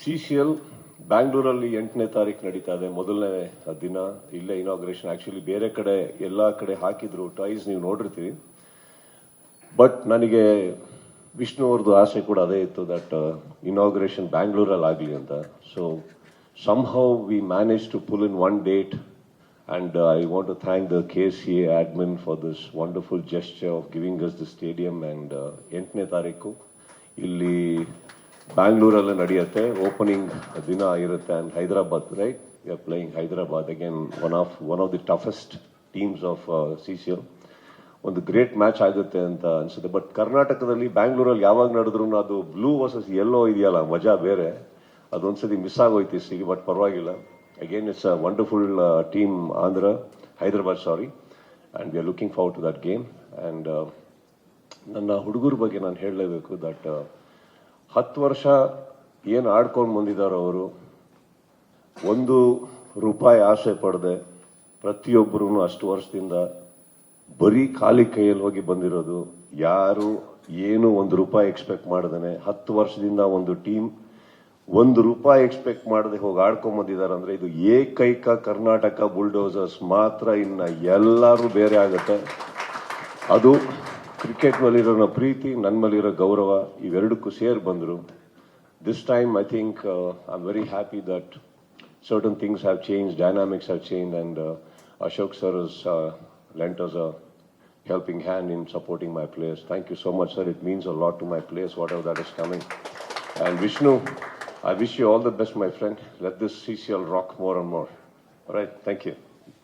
C C L ಬ್ಯಾಂಗ್ಳೂರಲ್ಲಿ ಎಂಟನೇ ತಾರೀಕು ನಡೀತಾ ಇದೆ. ಮೊದಲನೇ ದಿನ ಇಲ್ಲೇ ಇನಾಗ್ರೇಷನ್ ಆಕ್ಚುಲಿ ಬೇರೆ ಕಡೆ, ಎಲ್ಲ ಕಡೆ ಹಾಕಿದ್ರು. ಟೈಸ್ ನೀವು ನೋಡಿರ್ತೀವಿ ಬಟ್ ನನಗೆ ವಿಷ್ಣು ಆಸೆ ಕೂಡ ಅದೇ ಇತ್ತು ದಟ್ ಇನಾಗ್ರೇಷನ್ ಬ್ಯಾಂಗ್ಳೂರಲ್ಲಿ ಆಗಲಿ ಅಂತ. So somehow we manage to pull in one date and I want to thank the K C A admin for this wonderful giving of giving us the stadium and ಎಂಟನೇ ತಾರೀಕು ಇಲ್ಲಿ ಬ್ಯಾಂಗ್ಳೂರಲ್ಲೇ ನಡೆಯುತ್ತೆ. Opening ದಿನ ಆಗಿರುತ್ತೆ and Hyderabad right we are playing Hyderabad again one of one of the toughest teams of C C L ಒಂದು great match ಆಗುತ್ತೆ ಅಂತ ಅನಿಸುತ್ತೆ. ಬಟ್ ಕರ್ನಾಟಕದಲ್ಲಿ ಬ್ಯಾಂಗ್ಳೂರಲ್ಲಿ ಯಾವಾಗ ನಡೆದ್ರು ಅದು ಬ್ಲೂ ವರ್ಸಸ್ ಎಲ್ಲೋ ಇದೆಯಲ್ಲ, ಮಜಾ ಬೇರೆ. ಅದೊಂದ್ಸತಿ ಮಿಸ್ ಆಗೋಯ್ತು ಸಿಗಿ ಬಟ್ ಪರವಾಗಿಲ್ಲ. Again it's a wonderful team Andhra Hyderabad sorry and we are looking forward to that game and ನನ್ನ ಹುಡುಗರ ಬಗ್ಗೆ ನಾನು ಹೇಳಲೇಬೇಕು ದಟ್ ಹತ್ತು ವರ್ಷ ಏನು ಆಡ್ಕೊಂಡು ಬಂದಿದ್ದಾರೋ ಅವರು, ಒಂದು ರೂಪಾಯಿ ಆಸೆ ಪಡೆದೆ ಪ್ರತಿಯೊಬ್ಬರೂ ಅಷ್ಟು ವರ್ಷದಿಂದ ಬರೀ ಖಾಲಿ ಕೈಯಲ್ಲಿ ಹೋಗಿ ಬಂದಿರೋದು, ಯಾರು ಏನು ಒಂದು ರೂಪಾಯಿ ಎಕ್ಸ್ಪೆಕ್ಟ್ ಮಾಡ್ದೇನೆ, ಹತ್ತು ವರ್ಷದಿಂದ ಒಂದು ಟೀಮ್ ಒಂದು ರೂಪಾಯಿ ಎಕ್ಸ್ಪೆಕ್ಟ್ ಮಾಡದೆ ಹೋಗಿ ಆಡ್ಕೊಂಡ್ ಬಂದಿದ್ದಾರೆ ಅಂದ್ರೆ ಇದು ಏಕೈಕ ಕರ್ನಾಟಕ ಬುಲ್ಡೋಸರ್ಸ್ ಮಾತ್ರ ಇನ್ನು ಎಲ್ಲರೂ ಬೇರೆ ಆಗುತ್ತೆ. ಅದು ಕ್ರಿಕೆಟ್ ಮೇಲಿರೋ ಪ್ರೀತಿ ನನ್ನ ಮೇಲಿರೋ ಗೌರವ ಇವೆರಡಕ್ಕೂ ಸೇರಿ ಬಂದರು this time I think I am very happy that certain things have changed, dynamics have uh, Ashok sir has uh, lent a helping hand in supporting my players. Thank you so much, sir. It means a lot to my players, whatever that is coming. And Vishnu, I wish you all the best, my friend. Let this CCL rock more and more. All right, thank you.